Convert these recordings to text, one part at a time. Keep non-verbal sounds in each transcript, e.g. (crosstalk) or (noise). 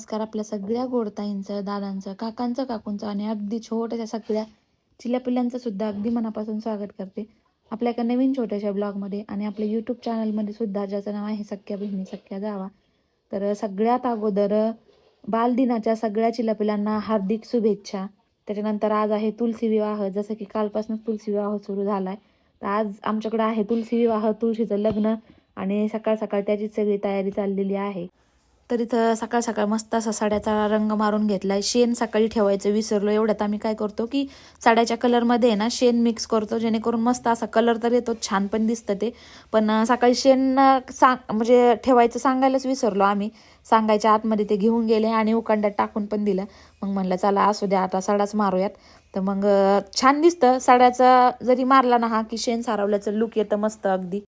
नमस्कार आपल्या सगळ्या गोडताईंचं दादांचं काकांचं काकूंचं आणि अगदी छोट्याशा सगळ्या चिल्यापिल्ल्यांचं सुद्धा अगदी मनापासून स्वागत करते. आपल्या एका नवीन छोट्याशा ब्लॉगमध्ये आणि आपल्या यूट्यूब चॅनलमध्ये सुद्धा ज्याचं नाव आहे सख्या बहिणी सख्या जावा. तर सगळ्यात अगोदर बालदिनाच्या सगळ्या चिल्यापिल्लांना हार्दिक शुभेच्छा. त्याच्यानंतर आज आहे तुलसी विवाह जसं की कालपासूनच तुलसी विवाह सुरू झाला आहे तर आज आमच्याकडे आहे तुलसी विवाह तुळशीचं लग्न आणि सकाळ सकाळ त्याचीच सगळी तयारी चाललेली आहे. तर इथं सकाळ सकाळ मस्त असा साड्याचा रंग मारून घेतलाय. शेण सकाळी ठेवायचं विसरलो एवढ्यात आम्ही काय करतो की साड्याच्या कलरमध्ये आहे ना शेण मिक्स करतो. जेणेकरून मस्त असा कलर तर येतो छान पण दिसतं ते. पण सकाळी शेण सांग म्हणजे ठेवायचं सांगायलाच विसरलो आम्ही. सांगायच्या आतमध्ये ते घेऊन गेले आणि उकांड्यात टाकून पण दिलं. मग म्हणलं चला असू द्या आता साडाच मारूयात. तर मग छान दिसतं. साड्याचा जरी मारला ना हा की शेण सारवल्याचं लुक येतं मस्त अगदी.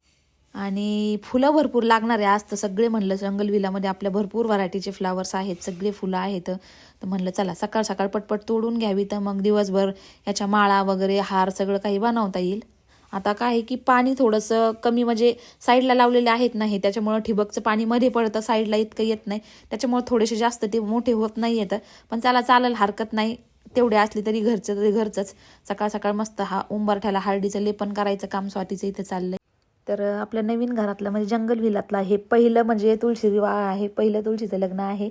आणि फुलं भरपूर लागणार. आहे आज तर सगळे म्हणलं जंगलविलामध्ये आपल्या भरपूर व्हरायटीचे फ्लावर्स आहेत सगळे फुलं आहेत. तर म्हणलं चला सकाळ सकाळ पटपट तोडून घ्यावी. तर मग दिवसभर याच्या माळा वगैरे हार सगळं काही बनवता येईल. आता काय आहे की पाणी थोडंसं कमी म्हणजे साईडला लावलेले आहेत नाही त्याच्यामुळं ठिबकचं पाणी मध्ये पडतं साईडला इतकं येत नाही. त्याच्यामुळं थोडेसे जास्त ते मोठे होत नाही येतं. पण चला चालेल हरकत नाही. तेवढे असले तरी घरचं तरी घरचंच. सकाळ सकाळ मस्त हा उंबरठ्याला हळदीचं लेपन करायचं काम स्वातीचं इथं चाललंय. तर आपल्या नवीन घरातलं म्हणजे जंगल विलातला हे पहिलं म्हणजे तुळशी विवाह आहे पहिलं तुळशीचं लग्न आहे.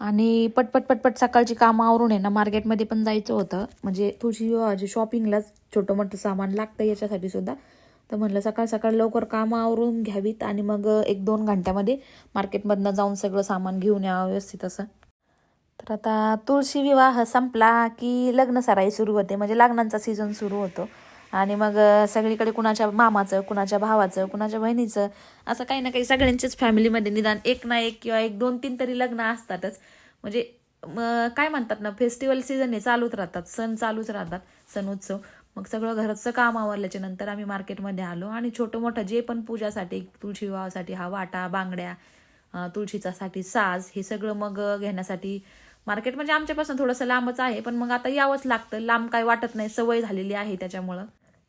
आणि पटपट पटपट सकाळची कामं आवरून आहे ना मार्केटमध्ये पण जायचं होतं. म्हणजे तुळशी विवाहाची शॉपिंगलाच छोटं मोठं सामान लागतं याच्यासाठी सुद्धा. तर म्हणलं सकाळ सकाळ लवकर कामं आवरून घ्यावीत आणि मग एक दोन घंट्यामध्ये मार्केटमधनं जाऊन सगळं सामान घेऊन यावं व्यवस्थित असं. तर आता तुळशी विवाह संपला की लग्न सराई सुरू होते म्हणजे लग्नांचा सीझन सुरू होतो. आणि मग सगळीकडे कुणाच्या मामाचं कुणाच्या भावाचं कुणाच्या बहिणीचं असं काही ना काही सगळ्यांच्याच फॅमिलीमध्ये निदान एक ना एक किंवा एक दोन तीन तरी लग्न असतातच. म्हणजे काय म्हणतात ना फेस्टिवल सीझन हे चालूच राहतात. सण चालूच राहतात. सण उत्सव. मग सगळं घराचं काम आवरल्याच्या नंतर आम्ही मार्केटमध्ये आलो आणि छोटं मोठं जे पण पूजासाठी तुळशी विवाहासाठी हा वाटा बांगड्या तुळशीचासाठी साज हे सगळं मग घेण्यासाठी मार्केट म्हणजे आमच्यापासून थोडंसं लांबच आहे. पण मग आता यावंच लागतं. लांब काय वाटत नाही. सवय झालेली आहे त्याच्यामुळं.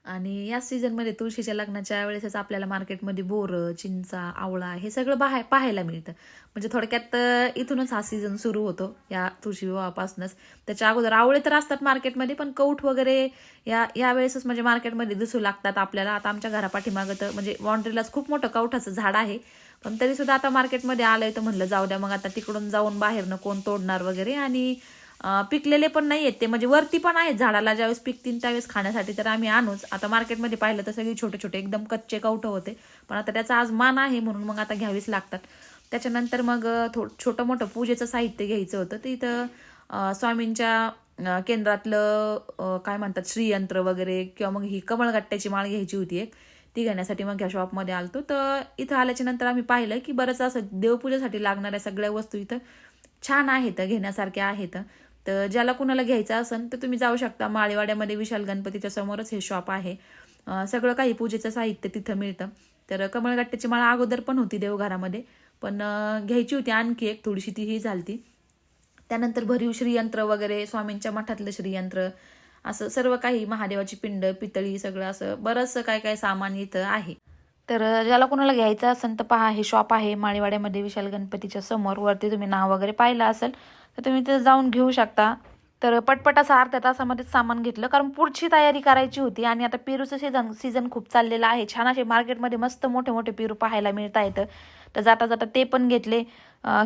आणि या सीझनमध्ये तुळशीच्या लग्नाच्या वेळेसच आपल्याला मार्केटमध्ये बोरं चिंचा आवळा हे सगळं बाहेर पाहायला मिळतं. म्हणजे थोडक्यात इथूनच हा सीझन सुरू होतो या तुळशी विवाहापासूनच. त्याच्या अगोदर आवळे तर असतात मार्केटमध्ये पण कौठ वगैरे या या वेळेसच म्हणजे मार्केटमध्ये दिसू लागतात आपल्याला. आता आमच्या घरापाठीमागं तर म्हणजे बाँड्रीलाच खूप मोठं कौठाचं झाड आहे. पण तरी सुद्धा आता मार्केटमध्ये आलंय तर म्हणलं जाऊ द्या मग आता तिकडून जाऊन बाहेरनं कोण तोडणार वगैरे. आणि पिकलेले पण नाही आहेत ते. म्हणजे वरती पण आहेत झाडाला ज्यावेळेस पिकतील त्यावेळेस खाण्यासाठी. तर आम्ही आणूच. आता मार्केटमध्ये पाहिलं तर सगळे छोटे छोटे एकदम कच्चे कवठं होते. पण आता त्याचा आज मान आहे म्हणून मग आता घ्यावीच लागतात. त्याच्यानंतर मग थो छोटं मोठं पूजेचं साहित्य घ्यायचं होतं. ते इथं स्वामींच्या केंद्रातलं काय म्हणतात श्रीयंत्र वगैरे किंवा मग ही कमळगट्ट्याची माळ घ्यायची होती एक. ती घेण्यासाठी मग ह्या शॉपमध्ये आलतो. तर इथं आल्याच्यानंतर आम्ही पाहिलं की बरंच असं देवपूजेसाठी लागणाऱ्या सगळ्या वस्तू इथं छान आहेत घेण्यासारख्या आहेत. तर ज्याला कुणाला घ्यायचं असेल तर तुम्ही जाऊ शकता. माळेवाड्यामध्ये विशाल गणपतीच्या समोरच हे शॉप आहे. सगळं काही पूजेचं साहित्य तिथं मिळतं. तर कमळगट्ट्याची माळा अगोदर पण होती देवघरामध्ये. पण घ्यायची होती आणखी एक थोडीशी ती ही झालती. त्यानंतर भरीव श्रीयंत्र वगैरे स्वामींच्या मठातलं श्रीयंत्र असं सर्व काही महादेवाची पिंड पितळी सगळं असं बरंचसं काय काय सामान इथं आहे. तर ज्याला कोणाला घ्यायचं असेल तर पहा हे शॉप आहे माळीवाड्यामध्ये विशाल गणपतीच्या समोर. वरती तुम्ही नाव वगैरे पाहिलं असेल तर तुम्ही तिथं जाऊन घेऊ शकता. तर पटपट असं अर्ध्या तासामध्येच सामान घेतलं कारण पुढची तयारी करायची होती आणि आता पेरूचं सीझन सीझन खूप चाललेलं आहे. छान असे मार्केटमध्ये मस्त मोठे मोठे पेरू पाहायला मिळता येतं. तर जाता जाता ते पण घेतले.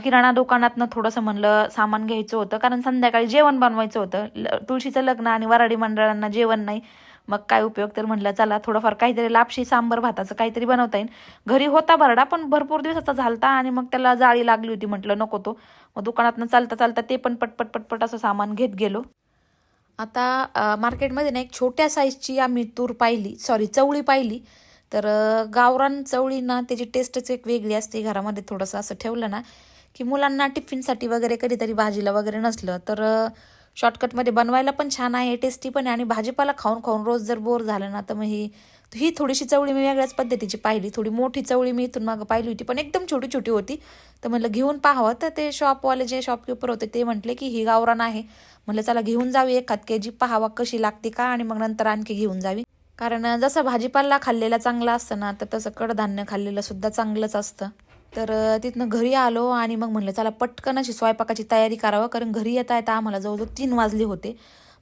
किराणा दुकानातनं थोडंसं म्हणलं सामान घ्यायचं होतं कारण संध्याकाळी जेवण बनवायचं होतं. ल- तुळशीचं लग्न आणि वराडी मंडळांना जेवण नाही. मग काय उपयोग? तर म्हणलं चला थोडंफार काहीतरी लापशी सांबर भाताचं काहीतरी बनवता येईल. घरी होता भरडा पण भरपूर दिवसाचा झालता आणि मग त्याला जाळी लागली होती म्हटलं नको तो. मग दुकानातनं चालता चालता ते पण पटपट पटपट असं सामान घेत गेलो. आता मार्केटमध्ये ना एक छोट्या साईजची आम्ही तूर पाहिली सॉरी चवळी पाहिली. तर गावरान चवळी ना त्याची टेस्टच एक वेगळी असते घरामध्ये थोडंसं असं ठेवलं ना की मुलांना टिफिनसाठी वगैरे कधीतरी भाजीला वगैरे नसलं तर शॉर्टकटमध्ये बनवायला पण छान आहे टेस्टी पण आहे आणि भाजीपाला खाऊन खाऊन रोज जर बोर झालं ना तर मग ही ही थोडीशी चवळी मी वेगळ्याच पद्धतीची पाहिली. थोडी मोठी चवळी मी इथून मागं पाहिली होती पण एकदम छोटी छोटी होती. तर म्हणलं घेऊन पाहावं. तर ते शॉपवाले जे शॉपकीपर होते ते म्हटले की ही गावरान आहे. म्हटलं चला घेऊन जावी एखाद के जी पाहावा कशी लागते का आणि मग नंतर आणखी घेऊन जावी. कारण जसं भाजीपाला खाल्लेला चांगला असतं ना तर तसं कडधान्य खाल्लेलं सुद्धा चांगलंच असतं. तर तिथनं घरी आलो आणि मग म्हणलं चला पटकन अशी स्वयंपाकाची तयारी करावं. कारण घरी येता येता आम्हाला जवळजवळ तीन वाजले होते.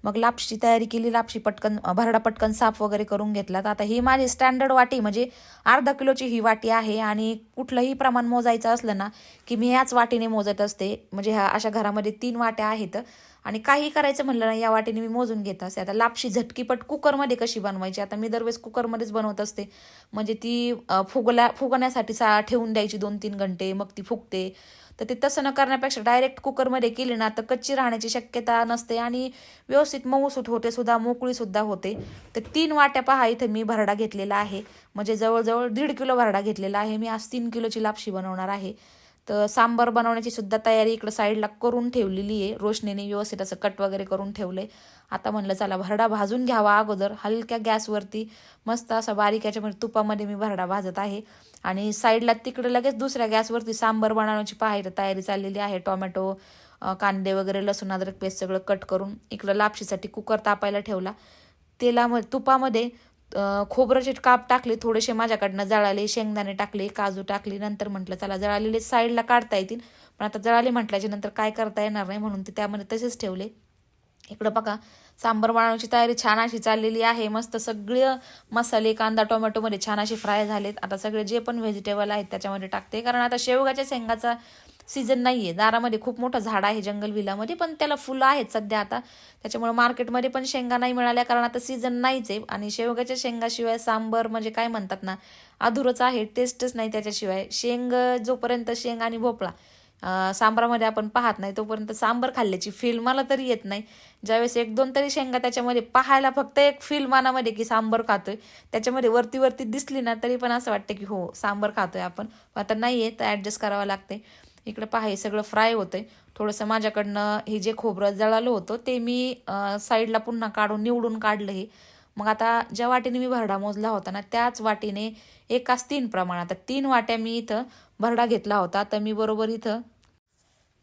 मग लापशीची तयारी केली लापशी पटकन भरडा पटकन साफ वगैरे करून घेतला. तर आता ही माझी स्टँडर्ड वाटी म्हणजे अर्धा किलोची ही वाटी आहे आणि कुठलंही प्रमाण मोजायचं असलं ना की मी याच वाटीने मोजत असते. म्हणजे ह्या अशा घरामध्ये तीन वाट्या आहेत आणि काही करायचं म्हणलं ना या वाटीने मी मोजून घेत असते. आता लापशी झटकीपट कुकरमध्ये कशी बनवायची? आता मी दरवेळेस कुकरमध्येच बनवत असते. म्हणजे ती फुगल्या फुगण्यासाठी सा ठेवून द्यायची दोन तीन घंटे मग ती फुगते. तर ते तसं न करण्यापेक्षा डायरेक्ट कुकरमध्ये केली ना तर कच्ची राहण्याची शक्यता नसते आणि व्यवस्थित मऊसूट होते सुद्धा मोकळीसुद्धा होते. तर तीन वाट्या पहा इथे मी भरडा घेतलेला आहे. म्हणजे जवळजवळ दीड किलो भरडा घेतलेला आहे. मी आज तीन किलोची लापशी बनवणार आहे. तर सांबार बनवण्याची सुद्धा तयारी इकडं साईडला करून ठेवलेली आहे. रोशनीने व्यवस्थित असं कट वगैरे करून ठेवलंय. आता म्हणलं चला भरडा भाजून घ्यावा अगोदर. हलक्या गॅसवरती मस्त असा बारीक याच्यामध्ये तुपामध्ये मी भरडा भाजत आहे. आणि साईडला तिकडे लगेच दुसऱ्या गॅसवरती सांबर बनवण्याची पाहायला तयारी चाललेली आहे. टोमॅटो कांदे वगैरे लसूण अद्रक पेस्ट सगळं कट करून इकडं लापशीसाठी कुकर तापायला ठेवला. तेलामध्ये तुपामध्ये खोबऱ्याचे काप टाकले थोडेसे माझ्याकडनं जळाले शेंगदाणे टाकले काजू टाकले नंतर म्हटलं चला जळालेले साईडला काढता येतील. पण आता जळाले म्हटल्याच्या नंतर काय करता येणार नाही? म्हणून ते त्यामध्ये तसेच ठेवले. इकडं बघा सांबर बनवण्याची तयारी छान अशी चाललेली आहे. मस्त सगळे मसाले कांदा टोमॅटोमध्ये छान असे फ्राय झालेत. आता सगळे जे पण व्हेजिटेबल आहेत त्याच्यामध्ये टाकते. कारण आता शेवगाच्या शेंगाचा सीझन नाही आहे दारामध्ये खूप मोठं झाड आहे जंगल विलामध्ये पण त्याला फुलं आहेत सध्या आता. त्याच्यामुळे मार्केटमध्ये पण शेंगा नाही मिळाल्या कारण आता सीझन नाहीच आहे. आणि शेवगाच्या शेंगाशिवाय सांबर म्हणजे काय म्हणतात ना अधुरच आहे. टेस्टच नाही त्याच्याशिवाय. शेंग जोपर्यंत शेंग आणि भोपळा सांबारामध्ये आपण पाहत नाही तोपर्यंत सांबर खाल्ल्याची फील मला तरी येत नाही. ज्यावेळेस एक दोन तरी शेंगा त्याच्यामध्ये पाहायला फक्त एक फील मनामध्ये की सांबर खातोय त्याच्यामध्ये वरती वरती दिसली ना तरी पण असं वाटतं की हो सांबर खातोय आपण. आता नाही आहे तर ॲडजस्ट करावं लागते इकडे पहा हे सगळं फ्राय होतंय. थोडंसं माझ्याकडनं हे जे खोबरं जळालं होतं ते मी साईडला पुन्हा काढून निवडून काढलं हे. मग आता ज्या वाटीने मी भरडा मोजला होता ना त्याच वाटीने एकाच तीन प्रमाणात आता तीन वाट्या मी इथं भरडा घेतला होता तर मी बरोबर इथं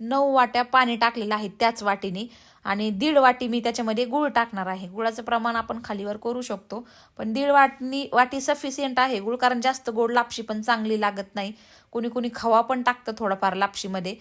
नऊ वाट्या पाणी टाकलेलं आहे त्याच वाटीने आणि दीड वाटी मी त्याच्यामध्ये गुळ टाकणार आहे. गुळाचं प्रमाण आपण खालीवर करू शकतो पण दीड वाटणी वाटी सफिशियंट आहे. गुळ कारण जास्त गोड लापशी पण चांगली लागत नाही. कुणी कुणी खवा पण टाकतं थोडंफार लापशीमध्ये.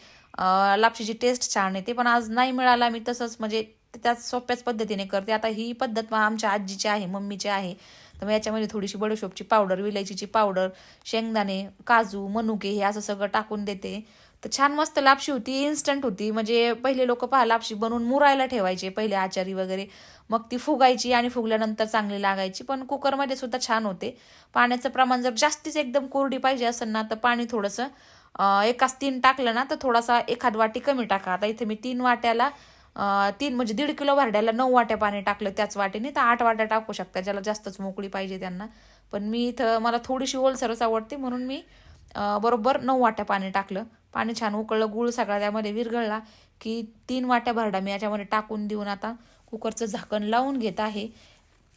लापशीची टेस्ट छान येते पण आज नाही मिळाला मी तसंच म्हणजे त्याच सोप्याच पद्धतीने करते. आता ही पद्धत मग आमच्या आजीची आहे मम्मीची आहे. तर मग याच्यामध्ये थोडीशी बडोशोपची पावडर विलायचीची पावडर शेंगदाणे काजू मनुके हे असं सगळं टाकून देते. तर छान मस्त लापशी होती इन्स्टंट होती. म्हणजे पहिले लोक पहा लापशी बनवून मुरायला ठेवायचे पहिले आचारी वगैरे. मग ती फुगायची आणि फुगल्यानंतर चांगली लागायची. पण कुकरमध्ये सुद्धा छान होते. पाण्याचं प्रमाण जर जास्तीच एकदम कोरडी पाहिजे असेल ना तर पाणी थोडंसं एकाच तीन टाकलं ना तर थोडासा एखाद वाटी कमी टाका. आता इथे मी तीन वाट्याला तीन म्हणजे दीड किलो भरड्याला नऊ वाट्या पाणी टाकलं त्याच वाटेने तर आठ वाट्या टाकू शकता. ज्याला जास्तच मोकळी पाहिजे त्यांना. पण मी इथं मला थोडीशी ओलसरच आवडते म्हणून मी बरोबर नऊ वाट्या पाणी टाकलं. पाणी छान उकळलं गुळ सगळा त्यामध्ये विरघळला की तीन वाट्या भरडा मी याच्यामध्ये टाकून देऊन आता कुकरचं झाकण लावून घेत आहे.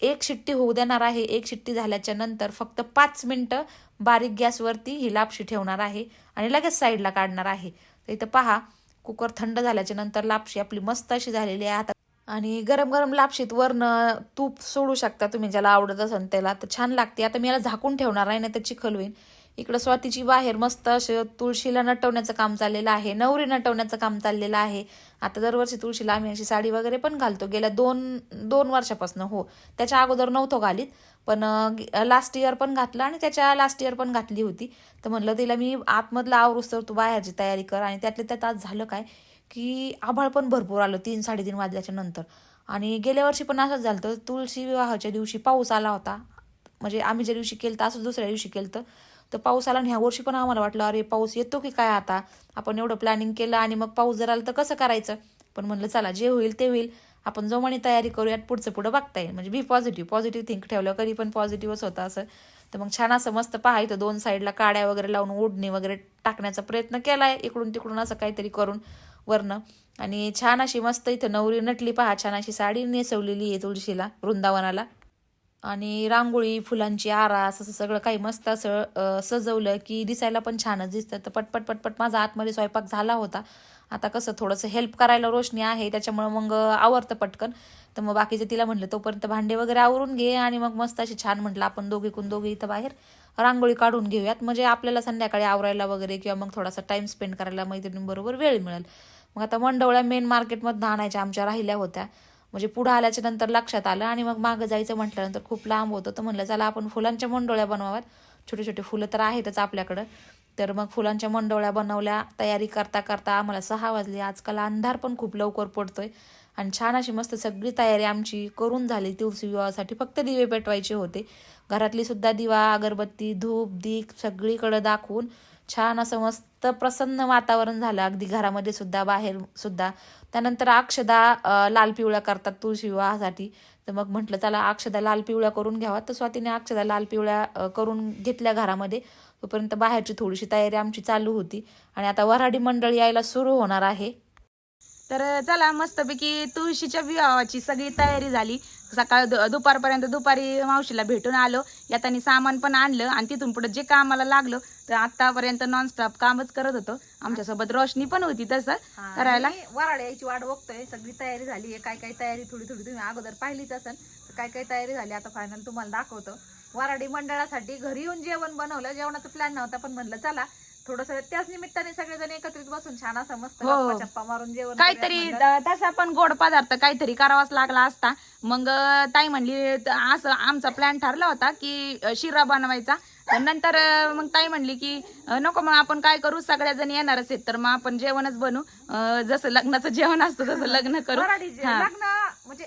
एक शिट्टी होऊ देणार आहे एक शिट्टी झाल्याच्यानंतर फक्त पाच मिनटं बारीक गॅसवरती ही लापशी ठेवणार आहे आणि लगेच साईडला काढणार आहे. तर इथं पहा कुकर थंड झाल्याच्यानंतर लापशी आपली मस्त अशी झालेली आहे. आता आणि गरम गरम लापशीत वरनं तूप सोडू शकता तुम्ही ज्याला आवडत असेल त्याला तर छान लागते. आता मी याला झाकून ठेवणार आहे नाही तर चिखल होईल इकडं स्वातीची बाहेर मस्त असं तुळशीला नटवण्याचं काम चाललेलं आहे नवरी नटवण्याचं काम चाललेलं आहे. आता दरवर्षी तुळशीला आम्ही अशी साडी वगैरे पण घालतो. गेल्या दोन दोन वर्षापासून हो. त्याच्या अगोदर नव्हतो घालीत पण लास्ट इयर पण घातलं आणि त्याच्या लास्ट इयर पण घातली होती. तर म्हणलं तिला मी आतमधलं आवरूस तर तू बाहेरची तयारी कर आणि त्यातले त्यात आज झालं काय की आभाळ पण भरपूर आलं तीन साडेतीन वाजल्याच्या नंतर. आणि गेल्या वर्षी पण असंच झालं तर तुळशी विवाहाच्या दिवशी पाऊस आला होता. म्हणजे आम्ही ज्या दिवशी केलं तर असं दुसऱ्या दिवशी केलं तर तर पाऊस आला आणि ह्या वर्षी पण आम्हाला वाटलं अरे पाऊस येतो की काय आता? आपण एवढं प्लॅनिंग केलं आणि मग पाऊस जर आला तर कसं करायचं? पण म्हणलं चला जे होईल ते होईल. आपण जोमाने तयारी करूयात पुढचं पुढं बघता येईल म्हणजे बी पॉझिटिव्ह पॉझिटिव्ह थिंक ठेवलं कधी पण पॉझिटिव्हच होतं असं. तर मग छान असं मस्त पाहायचं दोन साईडला काड्या वगैरे लावून ओढणी वगैरे टाकण्याचा प्रयत्न केलाय इकडून तिकडून असं काहीतरी करून वरनं. आणि छान अशी मस्त इथं नवरी नटली पहा छान अशी साडी नेसवलेली आहे तुळशीला वृंदावनाला. आणि रांगोळी फुलांची आरास असं सगळं काही मस्त असं सजवलं की दिसायला पण छानच दिसतं. तर पटपट पटपट माझा आतमध्ये स्वयंपाक झाला होता. आता कसं थोडंसं हेल्प करायला रोशनी आहे त्याच्यामुळं मग आवरतं पटकन. तर मग बाकीचं तिला म्हटलं तोपर्यंत भांडे वगैरे आवरून घे आणि मग मस्त अशी छान म्हटलं आपण दोघीकून दोघी इथं बाहेर रांगोळी काढून घेऊयात. म्हणजे आपल्याला संध्याकाळी आवरायला वगैरे किंवा मग थोडासा टाईम स्पेंड करायला मैत्रिणींबरोबर वेळ मिळेल. मग आता मंडवळ्या मेन मार्केटमधनं आणायच्या आमच्या राहिल्या होत्या. म्हणजे पुढं आल्याच्यानंतर लक्षात आलं आणि मग मागं जायचं म्हटल्यानंतर खूप लांब होतं. तर म्हणलं चला आपण फुलांच्या मंडोळ्या बनवाव्यात. छोटे छोटे फुलं तर आहेतच आपल्याकडं. तर मग फुलांच्या मंडोळ्या बनवल्या तयारी करता करता आम्हाला सहा वाजले. आजकाल अंधार पण खूप लवकर पडतोय. आणि छान अशी मस्त सगळी तयारी आमची करून झाली. तुळशी विवाहासाठी फक्त दिवे पेटवायचे होते. घरातली सुद्धा दिवा अगरबत्ती धूप दीप सगळीकडं दाखवून छान असं मस्त प्रसन्न वातावरण झालं. अगदी घरामध्ये सुद्धा बाहेर सुद्धा. त्यानंतर अक्षदा लाल पिवळ्या करतात तुळशी विवाहासाठी. तर मग म्हटलं चला अक्षदा लाल पिवळ्या करून घ्यावा. तर स्वातीने अक्षदा लाल पिवळ्या करून घेतल्या घरामध्ये. तोपर्यंत बाहेरची थोडीशी तयारी आमची चालू होती. आणि आता वऱ्हाडी मंडळ यायला सुरू होणार आहे. तर चला मस्तपैकी तुळशीच्या विवाहाची सगळी तयारी झाली. सकाळ दुपारपर्यंत दुपारी मावशीला भेटून आलो. यातानी सामान पण आणलं आणि तिथून पुढे जे कामाला लागलं तर आतापर्यंत नॉनस्टॉप कामच करत होतो. आमच्यासोबत रोशनी पण होती तसं करायला. वराड यायची वाट बघतोय. सगळी तयारी झाली. आहे काय काय तयारी थोडी थोडी तुम्ही अगोदर पाहिलीच असेल. तर काय काय तयारी झाली आता फायनल तुम्हाला दाखवतो. वराडी मंडळासाठी घरी येऊन जेवण बनवलं. जेवणाचा प्लॅन नव्हता पण म्हणलं चला थोडस त्याच निमित्ताने सगळेजण एकत्रित बसून छान असं मस्त हो. गप्पा चप्पा मारून जेवण काहीतरी करूयात म्हणलं. द- तसा पण गोड पदार्थ काहीतरी करावाच लागला असता मग अं, ताई म्हणली त- असं आमचा प्लॅन ठरला होता की अं, शिरा बनवायचा तर नंतर अं, मग ताई म्हणली की अं, नको मग आपण काय करू सगळ्या जण येणारच आहेत तर मग आपण जेवणच बनू अं, जसं लग्नाचं जेवण असतं तसं लग्न करू जे- हा. लग्न म्हणजे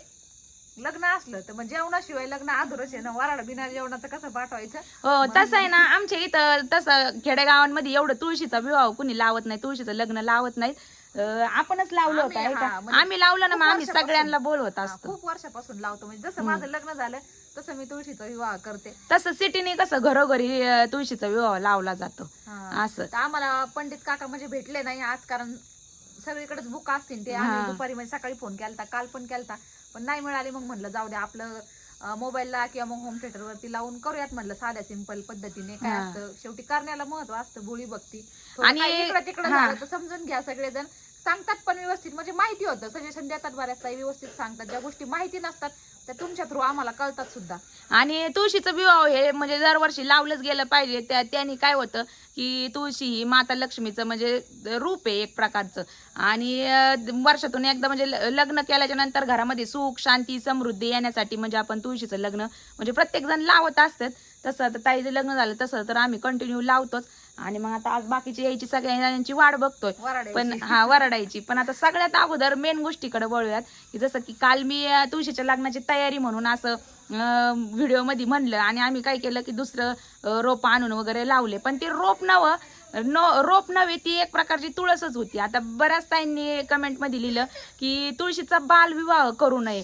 लग्न असलं तर मग जेवणाशिवाय लग्न अधुरच आहे ना? वराड बिना जेवणाचं कसं पाठवायचं? हो तसं आहे ना आमच्या इथं तसं खेडेगावांमध्ये एवढं तुळशीचा विवाह कुणी लावत नाही तुळशीचं लग्न लावत नाही अं, आपणच लावलं होतं आम्ही- आहे का? हा, म्हणजे आम्ही लावलं ना मग खूप आम्ही वर्षापासून. सगळ्यांना बोलवत हा, असतो. खूप वर्षापासून लावतो. म्हणजे जसं माझं लग्न झालं तसं मी तुळशीचा विवाह करते. तसं सिटीने कसं घरोघरी अं, तुळशीचा विवाह लावला जातो. हा. असं. तर आम्हाला पंडित काका म्हणजे भेटले नाही आज कारण सगळीकडेच बुक असतील ते. हा. आम्ही दुपारी म्हणजे सकाळी फोन केलता काल पण केलता. पण नाही मिळाले मग म्हणलं जाऊ दे आपलं मोबाईलला किंवा मग होम थिएटर वरती लावून करूयात म्हणलं साध्या सिंपल पद्धतीने काय. असतं शेवटी करण्याला महत्त्व असतं भोळी भक्ती आणि- तिकडं. झालं तर समजून घ्या सगळेजण सांगतात पण व्यवस्थित. म्हणजे माहिती होतं. सजेशन देतात बऱ्याचदा व्यवस्थित सांगतात. ज्या गोष्टी माहिती नसतात त्या तुमच्या थ्रू आम्हाला कळतात सुद्धा. आणि तुळशीचं विवाह हे म्हणजे दरवर्षी लावलंच गेलं पाहिजे. त्या त्याने काय होतं की तुळशी ही माता लक्ष्मीचं म्हणजे रूप आहे एक प्रकारचं. आणि वर्षातून एकदा म्हणजे ल- लग्न केल्याच्यानंतर घरामध्ये सुख शांती समृद्धी येण्यासाठी म्हणजे आपण तुळशीचं लग्न म्हणजे प्रत्येक जण लावत असतात. तसं आता ताईचं लग्न झालं तसं तर आम्ही कंटिन्यू लावतोच. आणि मग आता आज बाकीची यायची सगळ्यांची वाट बघतोय. पण हा वरडायची. पण आता सगळ्यात अगोदर मेन गोष्टीकडे वळूयात. की जसं की काल मी तुळशीच्या लग्नाची तयारी म्हणून असं व्हिडिओमध्ये म्हणलं आणि आम्ही काय केलं की दुसरं रोप आणून वगैरे लावले. पण ते रोप नवं नो रोप नव्हे ती एक प्रकारची तुळसच होती. आता बऱ्याच ताईंनी कमेंटमध्ये लिहिलं की तुळशीचा बालविवाह करू नये.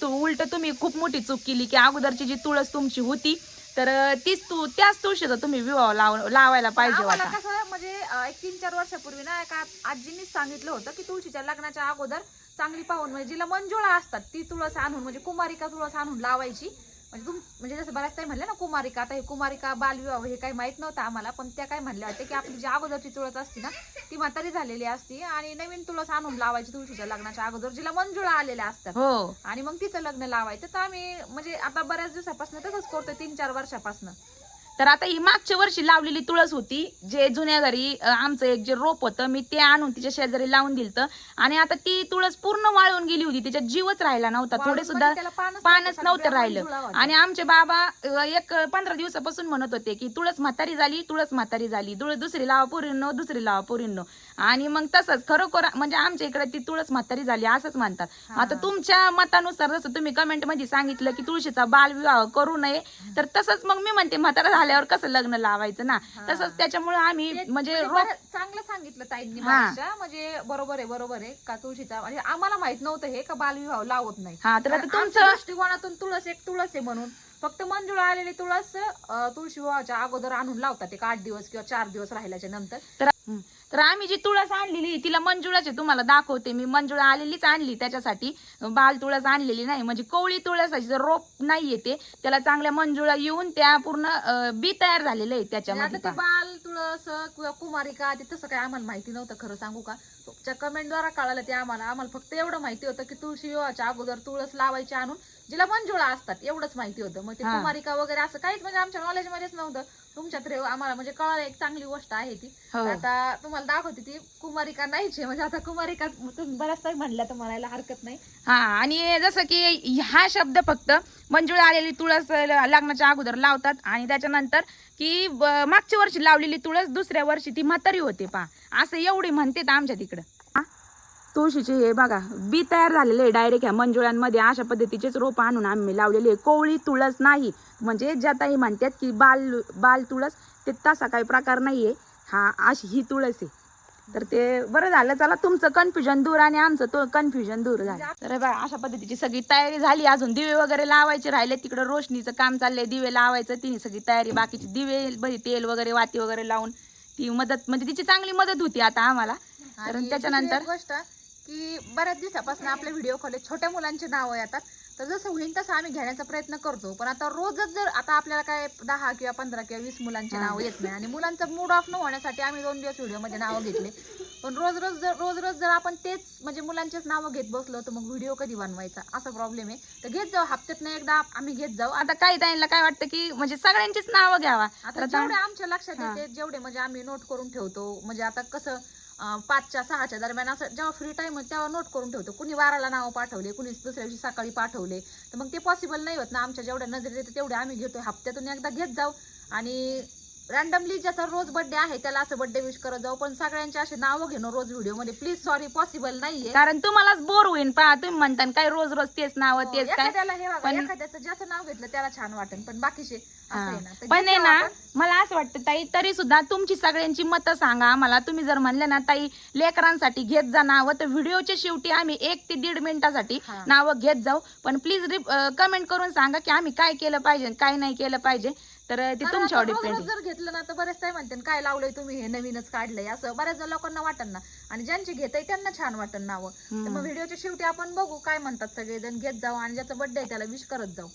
तू उलट तुम्ही खूप मोठी चूक केली की अगोदरची जी तुळस तुमची होती तर तीच तू त्याच तुळशीचा तुम्ही विवाह लाव लावायला पाहिजे आम्हाला होता. कसं म्हणजे अं, एक तीन चार वर्षापूर्वी ना एका आजीनीच सांगितलं होतं की तुळशीच्या लग्नाच्या अगोदर चांगली पाहून म्हणजे जिला मंजुळा असतात ती तुळस आणून म्हणजे कुमारिका तुळस आणून लावायची. म्हणजे तुम म्हणजे जसं बऱ्याच काही म्हणले ना कुमारिका. आता हे कुमारिका बालविवाह हे काही माहीत नव्हतं आम्हाला पण त्या काय म्हणल्या होत्या की आपली जी अगोदरची तुळस असती ना ती म्हातारी झालेली असती आणि नवीन तुळस आणून लावायची तुळशीच्या लग्नाच्या अगोदर जिला मंजुळा आलेल्या असतात. हो. आणि मग तिचं लग्न लावायचं. तर आम्ही म्हणजे आता बऱ्याच दिवसापासून तसंच करतोय तीन चार वर्षापासून. तर आता ही मागच्या वर्षी लावलेली तुळस होती जे जुन्या घरी आमचं एक जे रोप होतं मी ते आणून तिच्या शेजारी लावून दिलतं. आणि आता ती तुळस पूर्ण वाळून गेली होती तिच्यात जीवच राहिला नव्हता. थोडे सुद्धा पानच नव्हतं, राहिलं. आणि आमचे बाबा एक पंधरा दिवसापासून म्हणत होते की तुळस म्हातारी झाली तुळस म्हातारी झाली दुसरी लावा पोरींनो दुसरी लावा पोरींनो. आणि मग तसंच खरोखर म्हणजे आमच्या इकडे ती तुळस म्हातारी झाली असंच म्हणतात. आता तुमच्या मतानुसार जसं तुम्ही कमेंटमध्ये सांगितलं की तुळशीचा बालविवाह करू नये तर तसंच मग मी म्हणते म्हातारा झाल्यावर कसं लग्न लावायचं ना? तसंच त्याच्यामुळे आम्ही म्हणजे म्हणजे बरं चांगलं सांगितलं ताईंनी हा. म्हणजे बरोबर आहे बरोबर आहे का तुळशीचा म्हणजे आम्हाला माहीत नव्हतं हे का बालविवाह लावत नाही. हा तर आता कारण आमच्या तुमचं दृष्टिकोनातून तुळस एक तुळस आहे म्हणून. फक्त मंजुळा आलेली तुळस तुळशी विवाहाच्या अगोदर आणून लावतात एक आठ दिवस किंवा चार दिवस राहिल्याच्या नंतर. तर हं. तर आम्ही जी तुळस आणलेली तिला मंजुळाचे तुम्हाला दाखवते मी. मंजुळा आलेलीच आणली त्याच्यासाठी. बाल तुळस आणलेली नाही म्हणजे कोवळी तुळसाची जर रोप नाही येते त्याला चांगल्या मंजुळा येऊन त्या पूर्ण बी तयार झालेले आहे त्याच्यामध्ये. बाल तुळस किंवा कुमारिका ते तसं काही आम्हाला माहिती नव्हतं खरं सांगू का? तुमच्या कमेंटद्वारा कळालं ते आम्हाला. आम्हाला फक्त एवढं माहिती होतं की तुळशी विवाहाच्या अगोदर तुळस लावायची आणून जिला मंजुळा असतात एवढंच माहिती होतं. मग ते हा. कुमारिका वगैरे असं काहीच म्हणजे आमच्या नॉलेजमध्येच नव्हतं. तुमच्यात रे आम्हाला म्हणजे कळालं एक चांगली गोष्ट आहे ती. हो. आता तुम्हाला दाखवते ती कुमारिका नाहीच आहे. म्हणजे आता कुमारिका तुम्ही बऱ्याच काही म्हणल्या तर म्हणायला हरकत नाही. हा आणि जसं की हा शब्द फक्त मंजुळा आलेली तुळस लग्नाच्या अगोदर लावतात आणि त्याच्यानंतर की मागच्या वर्षी लावलेली तुळस दुसऱ्या वर्षी ती म्हातारी होते पा असं एवढी म्हणते आमच्या तिकडं. हा? तुळशीचे हे बघा बी तयार झालेले आहे डायरेक्ट ह्या मंजुळ्यांमध्ये अशा पद्धतीचेच रोप आणून आम्ही लावलेले आहे. कोवळी तुळस नाही. म्हणजे ज्या ताई म्हणतात की बाल बाल तुळस ते तसा काही प्रकार नाही आहे हा अशी ही तुळस आहे. तर ते बरं झालं. चला तुमचं कन्फ्युजन दूर आणि आमचं तो कन्फ्युजन दूर झालं. तर बघा अशा पद्धतीची सगळी तयारी झाली. अजून दिवे वगैरे लावायचे राहिले. तिकडं रोशनीचं काम चाललंय. दिवे लावायचं. तिने सगळी तयारी. बाकीची दिवे बरी तेल वगैरे वाती वगैरे लावून ती मदत म्हणजे तिची चांगली मदत होती आता आम्हाला. कारण त्याच्यानंतर गोष्ट की बऱ्याच दिवसापासून आपले व्हिडिओ कॉल छोट्या मुलांची नावं येतात. तर जसं होईल तसं आम्ही घेण्याचा प्रयत्न करतो. पण आता रोजच जर आता आपल्याला काय दहा किंवा पंधरा किंवा वीस मुलांची नावं येत नाही आणि मुलांचा मूड ऑफ न होण्यासाठी आम्ही दोन दिवस व्हिडिओमध्ये नावं घेतले. पण रोज रोज जर रोज रोज जर आपण तेच म्हणजे मुलांचेच नावं घेत बसलो तर मग व्हिडिओ कधी बनवायचा? असा प्रॉब्लेम आहे. तर घेत जाऊ. हप्त्यातनं एकदा आम्ही घेत जाऊ. आता काही ताईंना काय वाटतं की म्हणजे सगळ्यांचीच नावं घ्यावा. आता जेवढे आमच्या लक्षात. येते जेवढे म्हणजे आम्ही नोट करून ठेवतो. म्हणजे आता कसं पाचच्या सहाच्या दरम्यान असं जेव्हा फ्री टाइम तेव्हा नोट करून ठेवतो. कुणी वाराला नावं पाठवले कुणी दुसऱ्या दिवशी सकाळी पाठवले तर मग ते पॉसिबल नाही होत ना. आमच्या जेवढ्या नजरेत येते तेवढे आम्ही घेतो हप्त्यातून एकदा घेत जाऊ आणि रॅन्डमली ज्याचा रोज बर्थडे आहे त्याला असं बर्थडे विश करत जाऊ. पण सगळ्यांचे असे नावं घेणं रोज व्हिडिओमध्ये. प्लीज सॉरी पॉसिबल नाहीये. कारण तुम्हालाच बोर होईल पहा. तुम्ही म्हणता काय रोज रोज तेच नाव हो, तेच काय? एखाद्याला हे बघा पण- एखाद्याचं ज्याचं नाव घेतलं त्याला छान वाटेल. पण बाकीचे असं. आहे ना. तर पण आहे ना आपण. मला असं वाटतं ताई तरी सुद्धा तुमची सगळ्यांची मतं सांगा आम्हाला. तुम्ही जर म्हणले ना ताई लेकरांसाठी घेत जा नावं तर व्हिडिओच्या शेवटी आम्ही एक ते दीड मिनिटासाठी हा. नावं घेत जाऊ. पण प्लीज कमेंट करून सांगा की आम्ही काय केलं पाहिजे काय नाही केलं पाहिजे. तर ते कारण तुमच्यावर आता डिपेंड रोज जर घेतलं ना तर बरेच काय म्हणते काय लावलंय तुम्ही? हे नवीनच काढलंय. असं बऱ्याच लोकांना वाटन ना. आणि ज्यांचे घेत त्यांना छान वाटन नावं. तर मग व्हिडिओच्या शेवटी आपण बघू काय म्हणतात सगळेजण. घेत जाऊ आणि ज्याचा बर्थडे आहे त्याला विश करत जाऊ.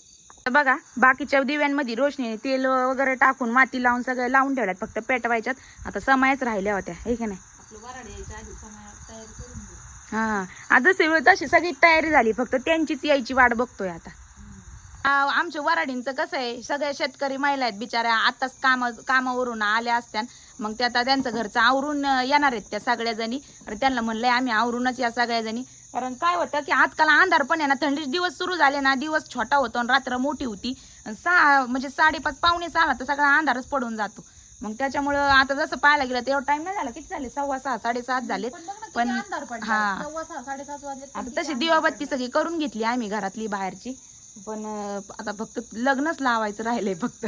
बघा बाकीच्या दिव्यांमध्ये रोशनी तेल वगैरे टाकून माती लावून सगळं लावून ठेवल्यात. फक्त पेटवायच्यात. आता समायच राहिल्या होत्या. हे की नाही? आपलं वराड यायच्या आधी समय तयारी करून घेऊ हा. आता जशी तशी सगळी तयारी झाली. फक्त त्यांचीच यायची वाट बघतोय आता. आमच्या वराडींचं कसं आहे सगळ्या शेतकरी महिला आहेत बिचाऱ्या आताच काम कामावरून आल्या असत्या मग त्या आता त्यांचं घरचं आवरून येणार आहेत त्या सगळ्या जणी आणि त्यांना म्हणलंय आम्ही आवरूनच या सगळ्या जणी कारण काय होतं की आजकाल अंधार पण आहे ना थंडीचे दिवस सुरू झाले ना दिवस छोटा होतो आणि रात्र मोठी होती. सहा म्हणजे साडेपाच पावणे सहा तर सगळा अंधारच पडून जातो. मग त्याच्यामुळं आता जसं पाहायला गेलं तर एवढा टाइम नाही झाला. किती झाले? सव्वा सहा साडेसात झालेत. पण हा. सव्वा सहा साडेसात वाजले आता तशी दिवाबत्ती सगळी करून घेतली आम्ही घरातली बाहेरची. पण आता फक्त लग्नच लावायचं राहिलंय फक्त.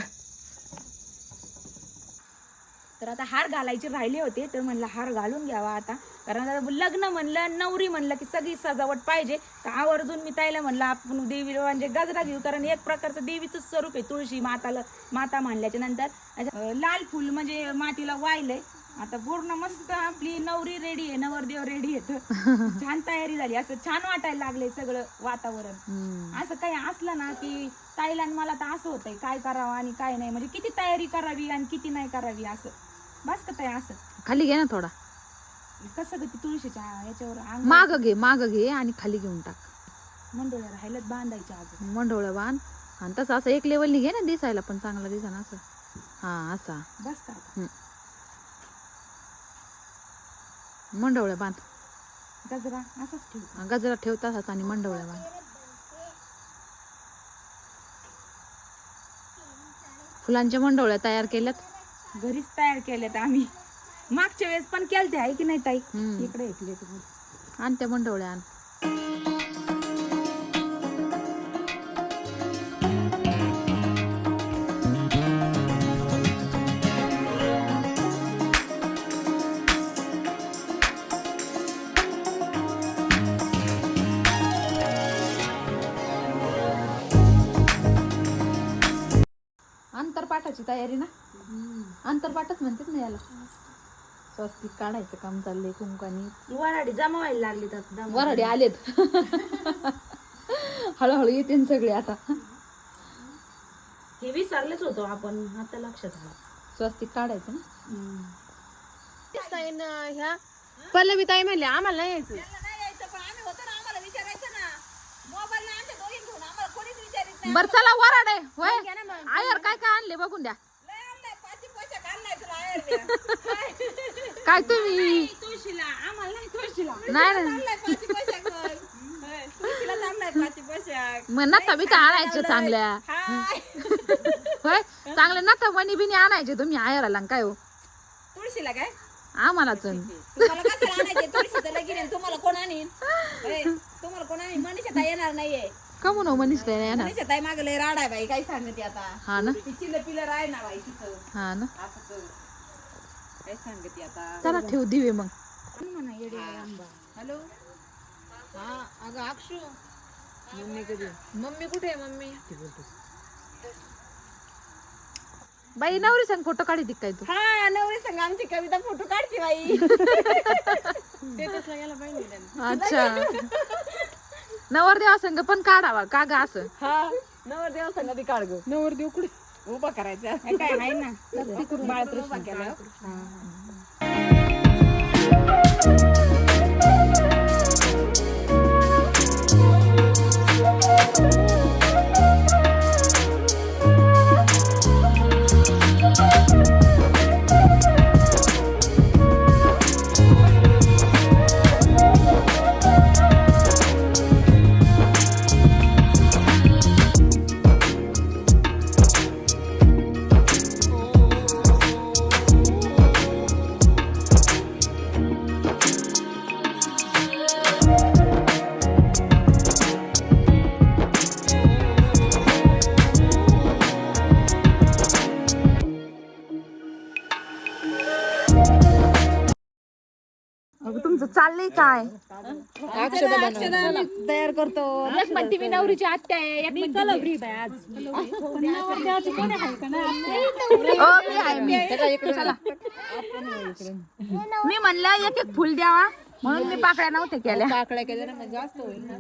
तर आता हार घालायचे राहिले होते तर म्हणलं हार घालून घ्यावा आता. कारण आता लग्न म्हणलं नवरी म्हणलं की सगळी सजावट पाहिजे. तर आवर्जून मी ताईला म्हणलं आपण देवी म्हणजे गजरा घेऊ. कारण एक प्रकारचं देवीचं स्वरूप आहे तुळशी माताला माता म्हणल्याच्या नंतर. लाल फुल म्हणजे मातीला वाहिलंय आता पूर्ण मस्त आपली नवरी रेडी आहे नवरदेव रेडी आहे (laughs) छान तयारी झाली असं छान वाटायला लागले सगळं वातावरण. असं काही असलं ना की ताईला आणि मला तर असं होतंय काय करावं आणि काय नाही. म्हणजे किती तयारी करावी आणि किती नाही करावी असं. बस का ताई असं. खाली घे ना थोडा. कसं ग ती तुळशीच्या याच्यावर माग घे माग घे आणि खाली घेऊन टाक. मंडोळ्या राहिल्यात बांधायच्या अगं. मंडोळं बांध. आणि तसं असं एक लेवलनी घे ना दिसायला पण चांगला दिसा ना असं. हा असा. बस का आता? मंडवळ्या बांध. गजरा असंच ठेव. गजरा ठेवतात आणि मंडवळ्या बांध. फुलांच्या मंडवळ्या तयार केल्यात. घरीच तयार केल्यात आम्ही. मागच्या वेळेस पण केलते आहे की नाही ताई? हम्म. इकडे ऐकले तुम्ही आण त्या मंडवळ्या आण. आंतरपाठाची तयारी ना? आंतरपाठच म्हणतात ना याला. स्वस्तिक काढायचं काम चाललंय कुंकानी. वराडी जमावायला लागली तर वराडे आलेत. हळूहळू येते सगळे आता. हे विसरलेच होतो आपण आता लक्षात आलं. स्वस्तिक काढायचं ना? ह्या पल्लवी ताई म्हणले आम्हाला नाही यायचं. बर चला वराडे होय? आयर काय काय आणले बघून द्या. काय? तुम्ही? आम्हाला नाही तुळशीला. नाही नाही. मग नथा बिथा आणायचे चांगल्या. होय. चांगले नथा वणी बिनी आणायचे तुम्ही आयराला काय हो? तुळशीला काय? आम्हालाच तुम्हाला कसं आणायचे? तुळशीचं लगीन आहे, तुम्हाला कोण आणीन? तुम्हाला कोण आणीन? मनीषा येणार नाहीये. कमून हो मनीष नाही येणार. मनीषा ताई मागे लय राड आहे बाई काय सांगते आता? हा ना? ती चिल्ल पिल्ल राय ना बाई तिथं हा ना? असं काय सांगते आता? चला ठेव दिवे मग. हॅलो? हा अगं अक्षू. मम्मी कधी? मम्मी कुठे आहे मम्मी? बाई नवरी सांग फोटो काढी ती काय तू? हा नवरी संग आमची कविता फोटो काढते बाई. (laughs) स्टेटसला गेला पाहिजे. अच्छा. नवरदेवा संघ पण काढावा का ग असं. हा नवर देव संग बी काढ ग नवर देऊ कुठे? उभा करायचा. काय आहे ना. बाळ उभा केलं. काय? तयार करतो. एक म्हणते मी नवरीची आत्या आहे. एक म्हणते ओ, मी आहे मी चला मी म्हणलं एक एक फुल द्यावा. म्हणून मी पाकळ्या नव्हत्या केल्या. काकड्या केल्या ना मग जास्त होईल ना.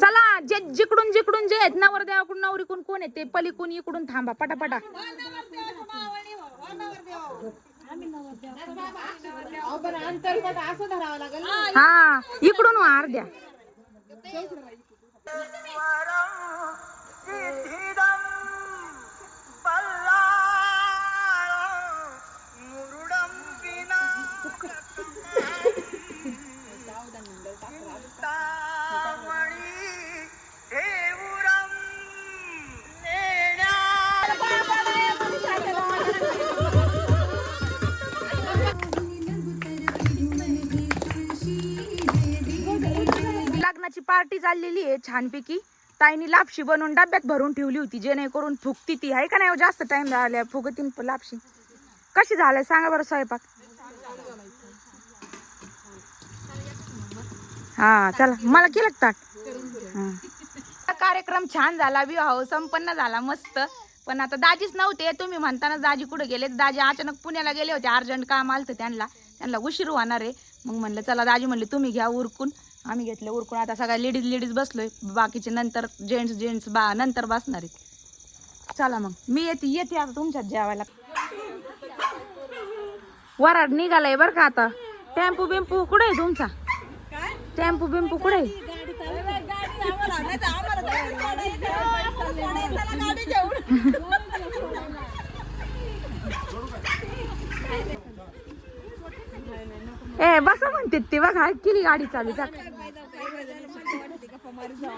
चला. जे जिकडून जिकडून जे आहेत नवर देवाकडून नवरीकडून कोण आहे ते पलीकडून इकडून थांबा पटापटा. अहो, पण अंतर पण असं धरावं लागेल ना. हा इकडून वार द्या लग्नाची पार्टी चाललेली आहे छानपैकी. ताईनी लापशी बनवून डब्यात भरून ठेवली होती जेणेकरून फुगती ती. आहे का नाही हो, जास्त टाइम झाल्या फुगतीन लापशी. कशी झालंय सांगा बरं स्वयंपाक. हा चला. मला केलं ताट? कार्यक्रम छान झाला विवाह संपन्न झाला मस्त. पण आता दाजीच नव्हते. तुम्ही म्हणताना दाजी कुठे गेले दाजी अचानक पुण्याला गेले होते. अर्जंट काम आलं त्यांना. त्यांना उशीर होणार आहे. मग म्हणलं चला दाजी म्हणले तुम्ही घ्या उरकून. आम्ही घेतलं उरकून. आता सगळ्या लेडीज लेडीज बसलोय. बाकीचे नंतर जेंट्स जेंट्स बा नंतर बसणार आहेत. चला मग. मी येते येते आता तुमच्यात जेवायला. वराड निघालाय बरं का आता. टेम्पू बिम्पू कुठे आहे तुमचा? टेम्पू बिम्पू कुठे आहे? ए बसा म्हणते ते बघा केली गाडी चालू. जा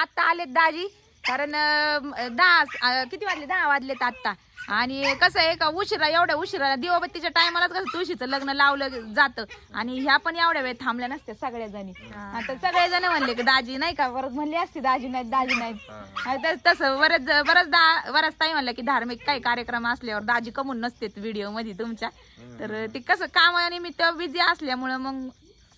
आता आलेत दाजी. कारण अं, दहा अं, किती वाजले? दहा वाजलेत आता आणि कसं आहे का उशिरा एवढ्या उशिरा दिवाबत्तीच्या टायमालाच कसं तुळशीचं लग्न लावलं जातं. आणि ह्या पण एवढ्या वेळ थांबल्या नसत्या सगळ्या जणी आता सगळे जण म्हणले की दाजी नाही का? परत म्हणली असती दाजी नाहीत दाजी तस- तसं बरंच बरंच दा बराच ताई म्हणलं की धार्मिक काही कार्यक्रम असल्यावर दाजी कमून नसते व्हिडिओमध्ये तुमच्या तर ते कसं कामानिमित्त बिझी असल्यामुळं मग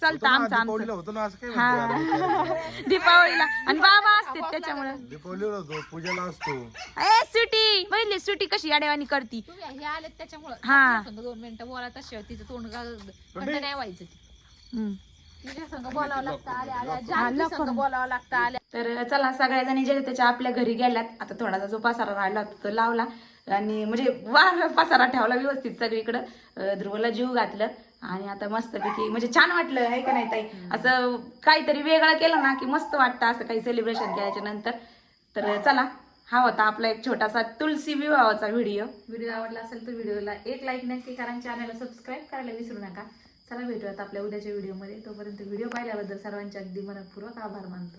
चालतं आमचं आमचं. दीपावलीला होतो ना असं काय हा. म्हणतो (laughs) दीपावलीला. आणि बाबा असते त्याच्यामुळे. दीपावलीला होतो पूजेला असतो. ए सुटी. सुटी कशी याडेवानी करती? तुम्ही हे आले त्याच्यामुळे. हा. दोन मिनिटं बोला तशी तिचं तोंड घाल- थंड नाही व्हायचं ती. हम्म. तिच्या संग बोलावं लागतं आल्या आल्या. जानकी लवकर. संग बोलावं लागतं आल्या. तर चला सगळ्या जणी जे त्याच्या आपल्या घरी गेल्यात. आता थोडासा जो पसारा राहिला होता तो लावला. आणि म्हणजे वार पसारा ठेवला व्यवस्थित सगळीकडं. अं, ध्रुवला जीव घातलं. आणि आता मस्तपैकी म्हणजे छान वाटलं आहे का नाही ताई? असं काहीतरी वेगळं केलं ना की मस्त वाटतं असं काही सेलिब्रेशन केल्याच्यानंतर. तर चला हा होता आपला एक छोटासा तुलसी विवाहाचा व्हिडिओ व्हिडिओ आवडला असेल तर व्हिडिओला एक लाईक नक्की करा चॅनलला सबस्क्राईब करायला विसरू नका. चला भेटूयात आपल्या उद्याच्या व्हिडिओमध्ये तोपर्यंत व्हिडिओ पाहिल्याबद्दल सर्वांचे अगदी मनपूर्वक आभार मानतो.